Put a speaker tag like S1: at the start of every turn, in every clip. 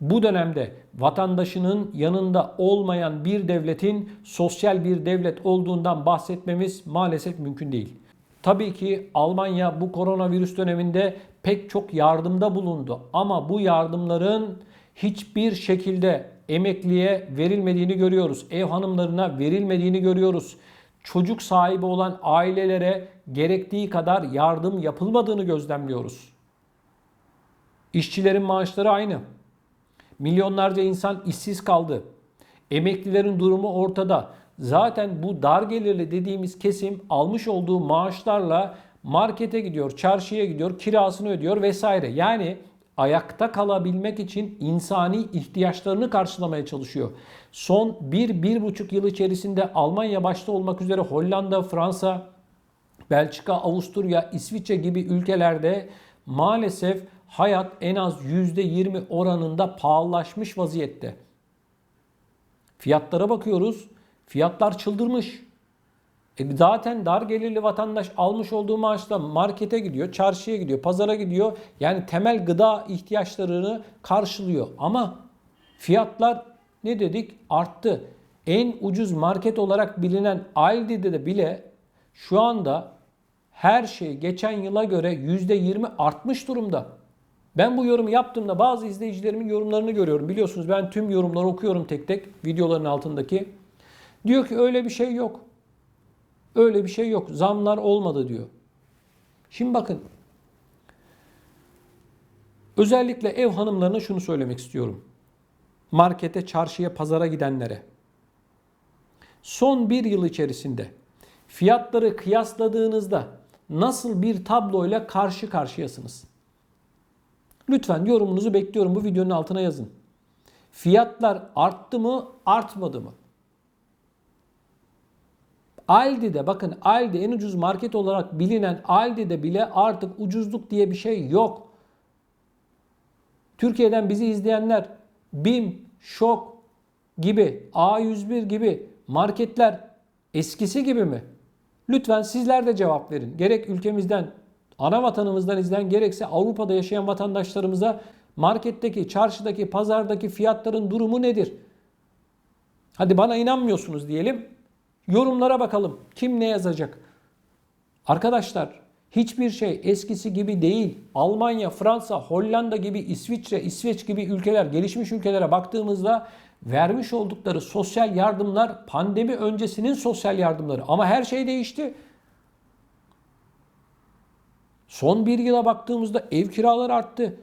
S1: Bu dönemde vatandaşının yanında olmayan bir devletin sosyal bir devlet olduğundan bahsetmemiz maalesef mümkün değil. Tabii ki Almanya bu koronavirüs döneminde pek çok yardımda bulundu ama bu yardımların hiçbir şekilde emekliye verilmediğini görüyoruz. Ev hanımlarına verilmediğini görüyoruz. Çocuk sahibi olan ailelere gerektiği kadar yardım yapılmadığını gözlemliyoruz. İşçilerin maaşları aynı. Milyonlarca insan işsiz kaldı. Emeklilerin durumu ortada. Zaten bu dar gelirli dediğimiz kesim almış olduğu maaşlarla markete gidiyor, çarşıya gidiyor, kirasını ödüyor vesaire. Yani ayakta kalabilmek için insani ihtiyaçlarını karşılamaya çalışıyor. Son 1-1,5 yıl içerisinde Almanya başta olmak üzere Hollanda, Fransa, Belçika, Avusturya, İsviçre gibi ülkelerde maalesef hayat en az %20 oranında pahalılaşmış vaziyette. Fiyatlara bakıyoruz. Fiyatlar çıldırmış. E zaten dar gelirli vatandaş almış olduğu maaşla markete gidiyor, çarşıya gidiyor, pazara gidiyor. Yani temel gıda ihtiyaçlarını karşılıyor. Ama fiyatlar ne dedik? Arttı. En ucuz market olarak bilinen Aldi'de de bile şu anda her şey geçen yıla göre %20 artmış durumda. Ben bu yorumu yaptığımda bazı izleyicilerimin yorumlarını görüyorum. Biliyorsunuz ben tüm yorumları okuyorum tek tek videoların altındaki. Diyor ki öyle bir şey yok. Öyle bir şey yok. Zamlar olmadı diyor. Şimdi bakın. Özellikle ev hanımlarına şunu söylemek istiyorum. Markete, çarşıya, pazara gidenlere. Son bir yıl içerisinde fiyatları kıyasladığınızda nasıl bir tabloyla karşı karşıyasınız? Lütfen yorumunuzu bekliyorum. Bu videonun altına yazın. Fiyatlar arttı mı, artmadı mı? Aldi'de bakın Aldi en ucuz market olarak bilinen Aldi'de bile artık ucuzluk diye bir şey yok. Türkiye'den bizi izleyenler BİM, Şok gibi, A101 gibi marketler eskisi gibi mi? Lütfen sizler de cevap verin. Gerek ülkemizden, ana vatanımızdan izleyen gerekse Avrupa'da yaşayan vatandaşlarımıza marketteki, çarşıdaki, pazardaki fiyatların durumu nedir? Hadi bana inanmıyorsunuz diyelim. Yorumlara bakalım. Kim ne yazacak? Arkadaşlar hiçbir şey eskisi gibi değil. Almanya, Fransa, Hollanda gibi, İsviçre, İsveç gibi ülkeler, gelişmiş ülkelere baktığımızda vermiş oldukları sosyal yardımlar pandemi öncesinin sosyal yardımları. Ama her şey değişti. Son bir yıla baktığımızda ev kiraları arttı.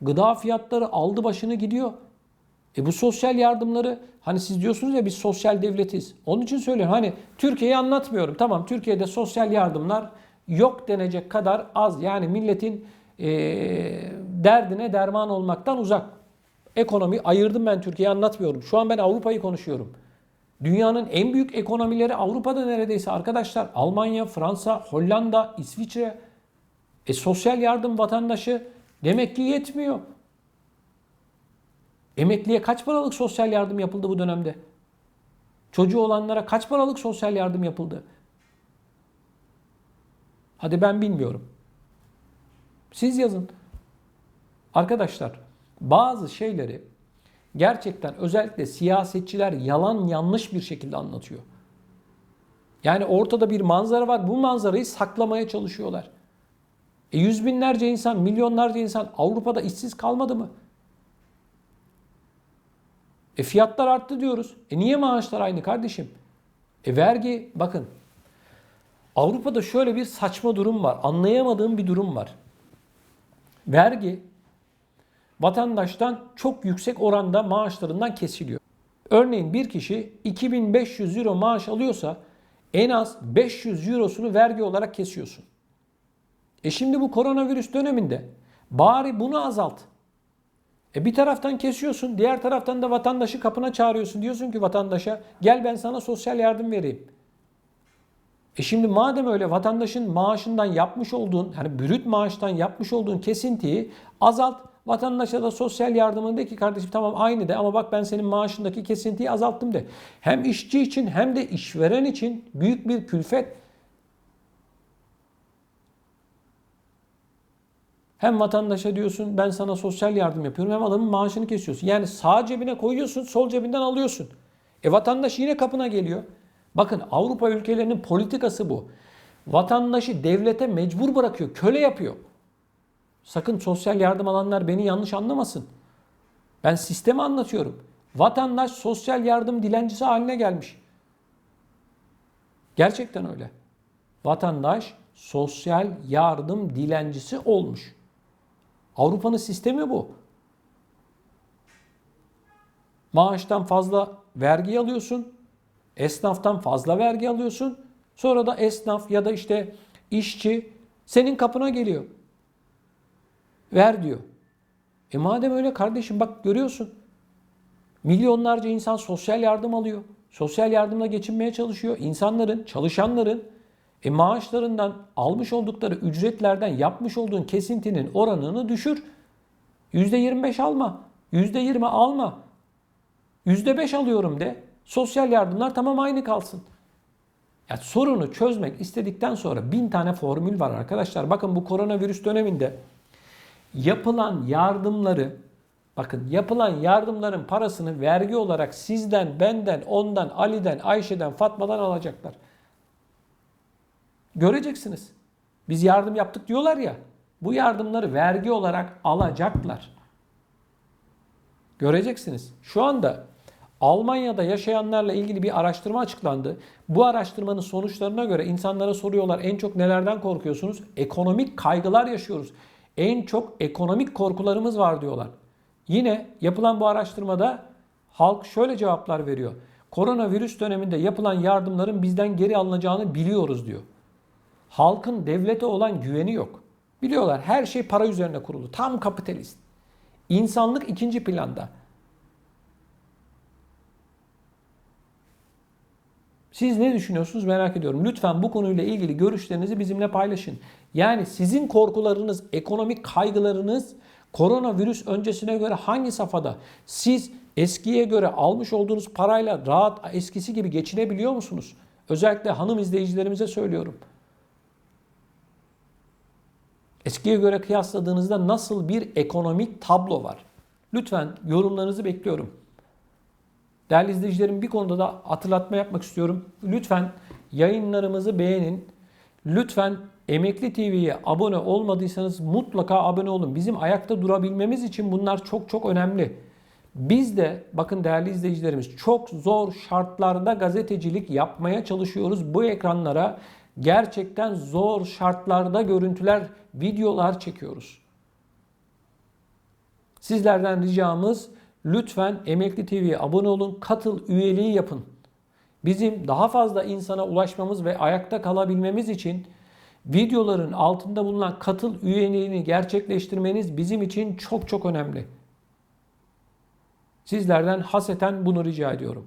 S1: Gıda fiyatları aldı başını gidiyor. E bu sosyal yardımları hani siz diyorsunuz ya biz sosyal devletiz. Onun için söylüyorum hani Türkiye'yi anlatmıyorum. Tamam Türkiye'de sosyal yardımlar yok denecek kadar az. Yani milletin e, derdine derman olmaktan uzak. Ekonomi ayırdım ben Türkiye'yi anlatmıyorum. Şu an ben Avrupa'yı konuşuyorum. Dünyanın en büyük ekonomileri Avrupa'da neredeyse arkadaşlar. Almanya, Fransa, Hollanda, İsviçre. E sosyal yardım vatandaşı demek ki yetmiyor. Emekliye kaç paralık sosyal yardım yapıldı bu dönemde? Çocuğu olanlara kaç paralık sosyal yardım yapıldı? Hadi ben bilmiyorum. Siz yazın. Arkadaşlar bazı şeyleri gerçekten özellikle siyasetçiler yalan yanlış bir şekilde anlatıyor. Yani ortada bir manzara var. Bu manzarayı saklamaya çalışıyorlar. E yüz binlerce insan, milyonlarca insan Avrupa'da işsiz kalmadı mı? E fiyatlar arttı diyoruz. E niye maaşlar aynı kardeşim? E vergi bakın. Avrupa'da şöyle bir saçma durum var. Anlayamadığım bir durum var. Vergi vatandaştan çok yüksek oranda maaşlarından kesiliyor. Örneğin bir kişi 2500 euro maaş alıyorsa en az 500 eurosunu vergi olarak kesiyorsun. E şimdi bu koronavirüs döneminde bari bunu azalt. E bir taraftan kesiyorsun, diğer taraftan da vatandaşı kapına çağırıyorsun. Diyorsun ki vatandaşa gel ben sana sosyal yardım vereyim. E şimdi madem öyle vatandaşın maaşından yapmış olduğun, hani brüt maaştan yapmış olduğun kesintiyi azalt. Vatandaşa da sosyal yardımını de ki kardeşim tamam aynı de ama bak ben senin maaşındaki kesintiyi azalttım de. Hem işçi için hem de işveren için büyük bir külfet. Hem vatandaşa diyorsun ben sana sosyal yardım yapıyorum hem adamın maaşını kesiyorsun. Yani sağ cebine koyuyorsun sol cebinden alıyorsun. E vatandaş yine kapına geliyor. Bakın Avrupa ülkelerinin politikası bu. Vatandaşı devlete mecbur bırakıyor, köle yapıyor. Sakın sosyal yardım alanlar beni yanlış anlamasın. Ben sistemi anlatıyorum. Vatandaş sosyal yardım dilencisi haline gelmiş. Gerçekten öyle. Vatandaş sosyal yardım dilencisi olmuş. Avrupa'nın sistemi bu. Maaştan fazla vergi alıyorsun. Esnaftan fazla vergi alıyorsun. Sonra da esnaf ya da işte işçi senin kapına geliyor. Ver diyor. E madem öyle kardeşim bak görüyorsun. Milyonlarca insan sosyal yardım alıyor. Sosyal yardımla geçinmeye çalışıyor. İnsanların, çalışanların e maaşlarından almış oldukları ücretlerden yapmış olduğun kesintinin oranını düşür. %25 alma. %20 alma. %5 alıyorum de. Sosyal yardımlar tamam aynı kalsın. Ya sorunu çözmek istedikten sonra bin tane formül var arkadaşlar. Bakın bu koronavirüs döneminde yapılan yardımları bakın yapılan yardımların parasını vergi olarak sizden, benden, ondan, Ali'den, Ayşe'den, Fatma'dan alacaklar. Göreceksiniz. Biz yardım yaptık diyorlar ya. Bu yardımları vergi olarak alacaklar. Göreceksiniz. Şu anda Almanya'da yaşayanlarla ilgili bir araştırma açıklandı. Bu araştırmanın sonuçlarına göre insanlara soruyorlar en çok nelerden korkuyorsunuz? Ekonomik kaygılar yaşıyoruz. En çok ekonomik korkularımız var diyorlar. Yine yapılan bu araştırmada halk şöyle cevaplar veriyor. Koronavirüs döneminde yapılan yardımların bizden geri alınacağını biliyoruz diyor. Halkın devlete olan güveni yok. Biliyorlar her şey para üzerine kurulu. Tam kapitalist. İnsanlık ikinci planda. Siz ne düşünüyorsunuz merak ediyorum. Lütfen bu konuyla ilgili görüşlerinizi bizimle paylaşın. Yani sizin korkularınız, ekonomik kaygılarınız koronavirüs öncesine göre hangi safhada? Siz eskiye göre almış olduğunuz parayla rahat eskisi gibi geçinebiliyor musunuz? Özellikle hanım izleyicilerimize söylüyorum. Eskiye göre kıyasladığınızda nasıl bir ekonomik tablo var? Lütfen yorumlarınızı bekliyorum. Değerli izleyicilerim bir konuda da hatırlatma yapmak istiyorum. Lütfen yayınlarımızı beğenin. Lütfen Emekli TV'ye abone olmadıysanız mutlaka abone olun. Bizim ayakta durabilmemiz için bunlar çok çok önemli. Biz de bakın değerli izleyicilerimiz çok zor şartlarda gazetecilik yapmaya çalışıyoruz. Bu ekranlara gerçekten zor şartlarda görüntüler, videolar çekiyoruz. Sizlerden ricamız lütfen Emekli TV'ye abone olun, katıl üyeliği yapın. Bizim daha fazla insana ulaşmamız ve ayakta kalabilmemiz için videoların altında bulunan katıl üyeliğini gerçekleştirmeniz bizim için çok çok önemli. Sizlerden haseten bunu rica ediyorum.